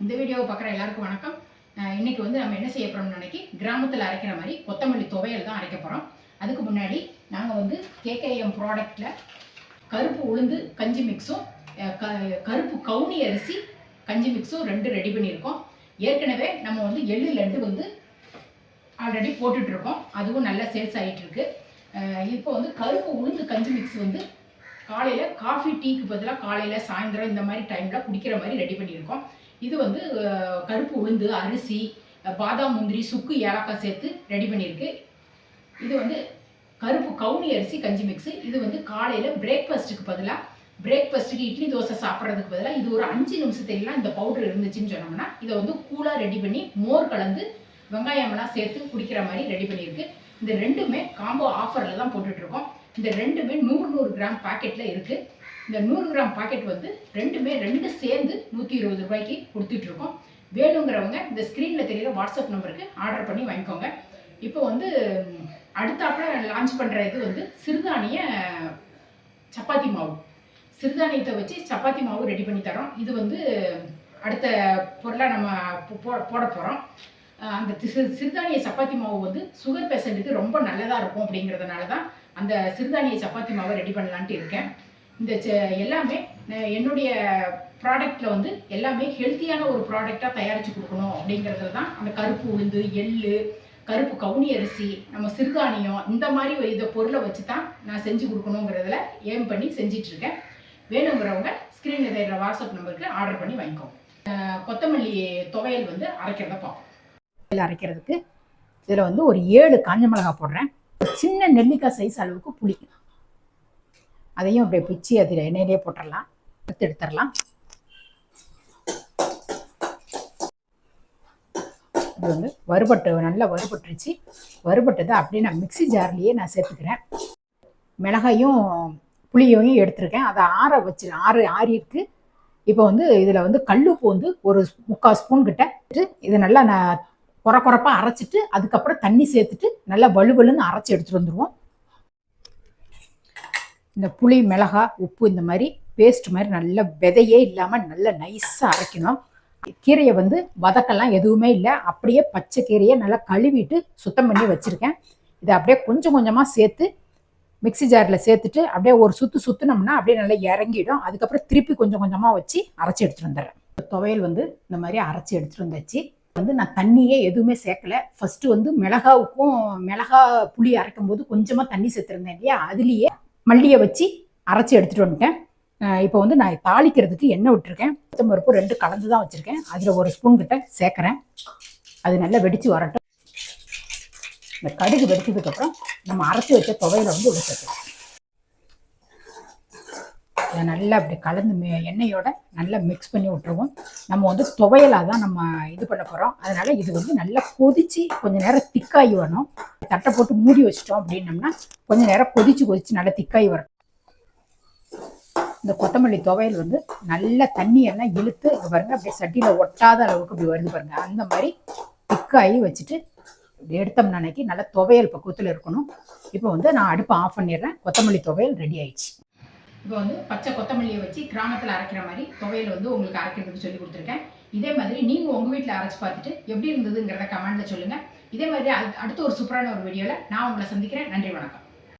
இந்த வீடியோவை பார்க்குற எல்லாருக்கும் வணக்கம். இன்றைக்கி இன்னைக்கு வந்து நம்ம என்ன செய்ய போகிறோம்னு நினைக்கி கிராமத்தில் அரைக்கிற மாதிரி கொத்தமல்லி துவையல் தான் அரைக்க போகிறோம் அதுக்கு முன்னாடி நாங்கள் வந்து கேகேஎம் ப்ராடக்டில் கருப்பு உளுந்து கஞ்சி மிக்ஸும் க- கருப்பு கவுனி அரிசி கஞ்சி மிக்ஸும் ரெண்டு ரெடி பண்ணியிருக்கோம். ஏற்கனவே நம்ம வந்து எள்ளு லட்டு வந்து ஆல்ரெடி போட்டுட்ருக்கோம் அதுவும் நல்லா சேல்ஸ் ஆகிட்டு இருக்கு. இப்போ வந்து கருப்பு உளுந்து கஞ்சி மிக்ஸ் வந்து காலையில் காஃபி டீக்கு பதிலாக காலையில் சாயந்தரம் இந்த மாதிரி டைமில் குடிக்கிற மாதிரி ரெடி பண்ணியிருக்கோம். இது வந்து கருப்பு உளுந்து அரிசி பாதாம் முந்திரி சுக்கு ஏலக்காய் சேர்த்து ரெடி பண்ணியிருக்கு. இது வந்து கருப்பு கவுனி அரிசி கஞ்சி மிக்ஸு இது வந்து காலையில் பிரேக்ஃபாஸ்ட்டுக்கு பதிலாக பிரேக்ஃபாஸ்ட்டுக்கு இட்லி தோசை சாப்பிட்றதுக்கு பதிலாக இது ஒரு அஞ்சு நிமிஷத்துலாம் இந்த பவுடர் இருந்துச்சுன்னு சொன்னோம்னா இதை வந்து கூலாக ரெடி பண்ணி மோர் கலந்து வெங்காயம்லாம் சேர்த்து குடிக்கிற மாதிரி ரெடி பண்ணியிருக்கு. இந்த ரெண்டுமே காம்போ ஆஃபரில் தான் போட்டுட்ருக்கோம் இந்த ரெண்டுமே நூறு நூறு கிராம் பாக்கெட்டில் இருக்குது இந்த நூறு கிராம் பாக்கெட் வந்து ரெண்டுமே ரெண்டு சேர்ந்து நூற்றி இருபது ரூபாய்க்கு கொடுத்துட்ருக்கோம் வேணுங்கிறவங்க இந்த ஸ்க்ரீனில் தெரியுற வாட்ஸ்அப் நம்பருக்கு ஆர்டர் பண்ணி வாங்கிக்கோங்க. இப்போ வந்து ம், அடுத்தாப்புல லான்ச் பண்ணுற இது வந்து சிறுதானிய சப்பாத்தி மாவு. சிறுதானியத்தை வச்சு சப்பாத்தி மாவு ரெடி பண்ணி தரோம் இது வந்து அடுத்த பொருளாக நம்ம போ- போட போகிறோம் அந்த சிறுதானிய சப்பாத்தி மாவு வந்து சுகர் பேஷண்ட்டுக்கு ரொம்ப நல்லதாக இருக்கும் அப்படிங்கிறதுனால தான் அந்த சிறுதானிய சப்பாத்தி மாவை ரெடி பண்ணலான்ட்டு இருக்கேன். இந்த எல்லாமே என்னுடைய ப்ராடக்ட்டில் வந்து எல்லாமே ஹெல்த்தியான ஒரு ப்ராடக்டாக தயாரித்து கொடுக்கணும் அப்படிங்கிறதுல தான் அந்த கருப்பு உளுந்து எள்ளு கருப்பு கவுனி அரிசி நம்ம சிறுதானியம் இந்த மாதிரி இந்த பொருளை வச்சு தான் நான் செஞ்சு கொடுக்கணுங்கிறதுல ஏம் பண்ணி செஞ்சிட்ருக்கேன் வேணுங்கிறவங்க ஸ்க்ரீனில் தெரிகிற வாட்ஸ்அப் நம்பருக்கு ஆர்டர் பண்ணி வாங்கிக்கோங்க. கொத்தமல்லி துவையல் வந்து அரைக்கிறத பார்ப்போம். அரைக்கிறதுக்கு இதில் வந்து ஒரு ஏழு காஞ்ச மிளகாய் போடுறேன். சின்ன நெல்லிக்காய் சைஸ் அளவுக்கு புளி அதையும் அப்படியே பிச்சு அதில் எண்ணெயிலே போட்டுடலாம் எடுத்து எடுத்துடலாம் இது வந்து வறுபட்டு நல்லா வறுபட்டுருச்சு. வறுபட்டதை அப்படியே நான் மிக்ஸி ஜார்லேயே நான் சேர்த்துக்கிறேன். மிளகாயும் புளியையும் எடுத்திருக்கேன். அதை ஆற வச்சு ஆறு ஆறியிருக்கு. இப்போ வந்து இதில் வந்து கல்லுப்பு வந்து ஒரு முக்கால் ஸ்பூன் கிட்ட. இது நல்லா நான் குறை குறைப்பாக அரைச்சிட்டு அதுக்கப்புறம் தண்ணி சேர்த்துட்டு நல்லா வலுவலுன்னு அரைச்சி எடுத்துகிட்டு வந்துடுவோம் இந்த புளி மிளகா உப்பு இந்த மாதிரி பேஸ்ட் மாதிரி நல்ல விதையே இல்லாமல் நல்லா நைஸாக அரைக்கணும். கீரையை வந்து வதக்கெல்லாம் எதுவுமே இல்லை. அப்படியே பச்சை கீரையை நல்லா கழுவிட்டு சுத்தம் பண்ணி வச்சுருக்கேன். இதை அப்படியே கொஞ்சம் கொஞ்சமாக சேர்த்து மிக்ஸி ஜாரில் சேர்த்துட்டு அப்படியே ஒரு சுற்று சுற்றுனோம்னா அப்படியே நல்லா இறங்கிடும். அதுக்கப்புறம் திருப்பி கொஞ்சம் கொஞ்சமாக வச்சு அரைச்சி எடுத்துகிட்டு வந்துடுறேன். துவையல் வந்து இந்த மாதிரி அரைச்சி எடுத்துகிட்டு வந்தாச்சு. வந்து நான் தண்ணியே எதுவுமே சேர்க்கல. ஃபர்ஸ்ட் வந்து மிளகாவுக்கும் மிளகா புளி அரைக்கும் போது கொஞ்சமாக தண்ணி சேர்த்துருந்தேன் இல்லையா? அதுலேயே மல்லியை வச்சு அரைச்சி எடுத்துகிட்டு வந்துட்டேன். இப்போ வந்து நான் தாளிக்கிறதுக்கு எண்ணெய் விட்டுருக்கேன். பருப்பு ரெண்டு கலந்து தான் வச்சுருக்கேன். அதில் ஒரு ஸ்பூன் கிட்ட சேர்க்குறேன். அது நல்லா வெடித்து வரட்டும். இந்த கடுகு வெடிச்சதுக்கப்புறம் நம்ம அரைச்சி வச்ச துவையில வந்து உள்ள சேர்த்துக்கலாம் அதை நல்லா அப்படி கலந்து எண்ணெயோட நல்லா மிக்ஸ் பண்ணி விட்டுருவோம். நம்ம வந்து துவையலாக தான் நம்ம இது பண்ண போகிறோம் அதனால் இது வந்து நல்லா கொதித்து கொஞ்சம் நேரம் திக்காகி வரணும். தட்டை போட்டு மூடி வச்சிட்டோம் அப்படின்னம்னா கொஞ்ச நேரம் கொதித்து கொதித்து நல்லா திக்காகி வரும் இந்த கொத்தமல்லி துவையல் வந்து நல்ல தண்ணியெல்லாம் இழுத்து பாருங்க அப்படியே சட்டியில் ஒட்டாத அளவுக்கு இப்படி வருது பாருங்க. அந்த மாதிரி திக்காகி வச்சுட்டு இப்படி எடுத்தோம்னா அன்னைக்கு நல்லா துவையல் பக்குவத்தில் இருக்கணும். இப்போ வந்து நான் அடுப்பை ஆஃப் பண்ணிடுறேன். கொத்தமல்லி துவையல் ரெடி ஆயிடுச்சு. இப்போ வந்து பச்சை கொத்தமல்லியை வச்சு கிராமத்தில் அரைக்கிற மாதிரி துவையல் வந்து உங்களுக்கு அரைக்கிறதுக்கு சொல்லி கொடுத்துருக்கேன். இதே மாதிரி நீங்கள் உங்கள் வீட்டில் அரைச்சு பார்த்துட்டு எப்படி இருந்ததுங்கிறத கமெண்ட்டில் சொல்லுங்கள் இதே மாதிரி அடுத்த ஒரு சூப்பரான ஒரு வீடியோவில் நான் உங்களை சந்திக்கிறேன். நன்றி வணக்கம்.